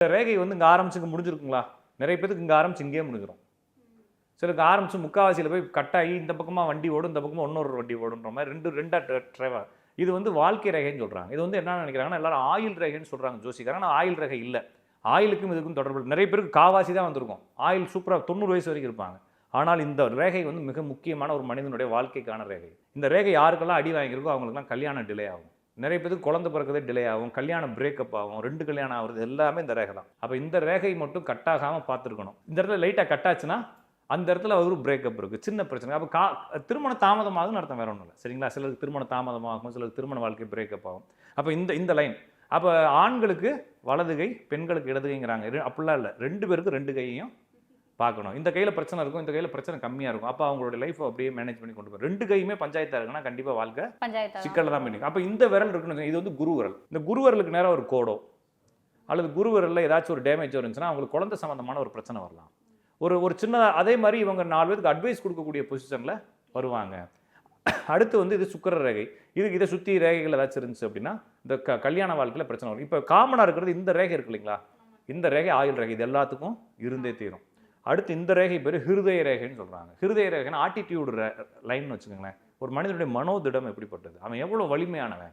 இந்த ரேகை வந்து இங்கே ஆரம்பிச்சு இங்கே முடிஞ்சிருக்குங்களா? நிறைய பேருக்கு இங்கே ஆரம்பிச்சு இங்கேயே முடிஞ்சிடும் சிலருக்கு ஆரம்பிச்சு முக்காவாசியில் போய் கட்டாகி இந்த பக்கமாக வண்டி ஓடும் இந்த பக்கமாக இன்னொரு வண்டி ஓடுன்ற மாதிரி ரெண்டு ரெண்டாக ட்ரைவர் இது வந்து வாழ்க்கை ரேகைன்னு சொல்கிறாங்க இது வந்து என்ன நினைக்கிறாங்கன்னா எல்லாரும் ஆயில் ரேகைன்னு சொல்கிறாங்க ஜோசிக்காரன் ஆனால் ஆயில் ரேகை இல்லை. ஆயிலுக்கும் இதுக்கும் தொடர்பு நிறைய பேருக்கு காவாசி தான் வந்திருக்கும். ஆயில் சூப்பராக தொண்ணூறு வயசு வரைக்கும் இருப்பாங்க. ஆனால் இந்த ரேகை வந்து மிக முக்கியமான ஒரு மனிதனுடைய வாழ்க்கைக்கான ரேகை. இந்த ரேகை யாருக்கெல்லாம் அடி வாங்கியிருக்கோ அவங்களுக்குலாம் கல்யாணம் டிலே ஆகும். நிறைய பேருக்கு குழந்தை பிறக்கிறது டிலே ஆகும் கல்யாணம் பிரேக்கப் ஆகும் ரெண்டு கல்யாணம் ஆகுறது எல்லாமே இந்த ரேகை தான். அப்போ இந்த ரேகை மட்டும் கட்டாகாமல் பார்த்துருக்கணும். இந்த இடத்துல லைட்டாக கட்டாச்சுன்னா அந்த இடத்துல ஒரு பிரேக்கப் இருக்குது சின்ன பிரச்சனை. அப்போ கா திருமணம் தாமதமாகுதுன்னு அர்த்தம் வேற ஒன்றும் இல்லை. சரிங்களா? சிலருக்கு திருமணம் தாமதமாகும் சிலருக்கு திருமண வாழ்க்கை பிரேக்கப் ஆகும். அப்போ இந்த இந்த லைன் அப்போ ஆண்களுக்கு வலது கை பெண்களுக்கு இடது கைங்கிறாங்க. அப்படிலாம் இல்லை. ரெண்டு பேருக்கு ரெண்டு கையையும் பார்க்கணும். இந்த கையில் பிரச்சனை இருக்கும் இந்த கையில் பிரச்சனை கம்மியாக இருக்கும். அப்போ அவங்களோட லைஃப்பை அப்படியே மேனேஜ் பண்ணி கொண்டு போய் ரெண்டு கையுமே பஞ்சாயத்தாக இருக்குன்னா கண்டிப்பாக வாழ்க்கை பஞ்சாயத்து சிக்கலில் தான் பண்ணி அப்போ இந்த விரல் இருக்குன்னு இது வந்து குரு விரல். இந்த குரு விரலுக்கு நேரா ஒரு கோடோ அல்லது குரு விரலில் ஏதாச்சும் ஒரு டேமேஜ் இருந்துச்சுன்னா அவங்களுக்கு குழந்தை சம்மந்தமான ஒரு பிரச்சனை வரலாம். ஒரு ஒரு சின்ன அதே மாதிரி இவங்க நாலு பேருக்கு அட்வைஸ் கொடுக்கக்கூடிய பொசிஷனில் வருவாங்க. அடுத்து வந்து இது சுக்கர ரேகை. இதுக்கு இதை சுற்றி ரேகைகள் ஏதாச்சும் இருந்துச்சு அப்படின்னா இந்த க கல்யாண வாழ்க்கையில் பிரச்சனை வரும். இப்போ காமனாக இருக்கிறது இந்த ரேகை இருக்கு இல்லைங்களா? இந்த ரேகை ஆயுள் ரேகை இது எல்லாத்துக்கும் இருந்தே தீரும். அடுத்து இந்த ரேகை பேர் ஹிருதய ரேகைன்னு சொல்கிறாங்க ஹிருதய ரேகைன்னா ஆட்டிடியூடு லைன் வச்சுக்கோங்களேன். ஒரு மனிதனுடைய மனோதிடம் எப்படிப்பட்டது? அவன் எவ்வளோ வலிமையானவன்?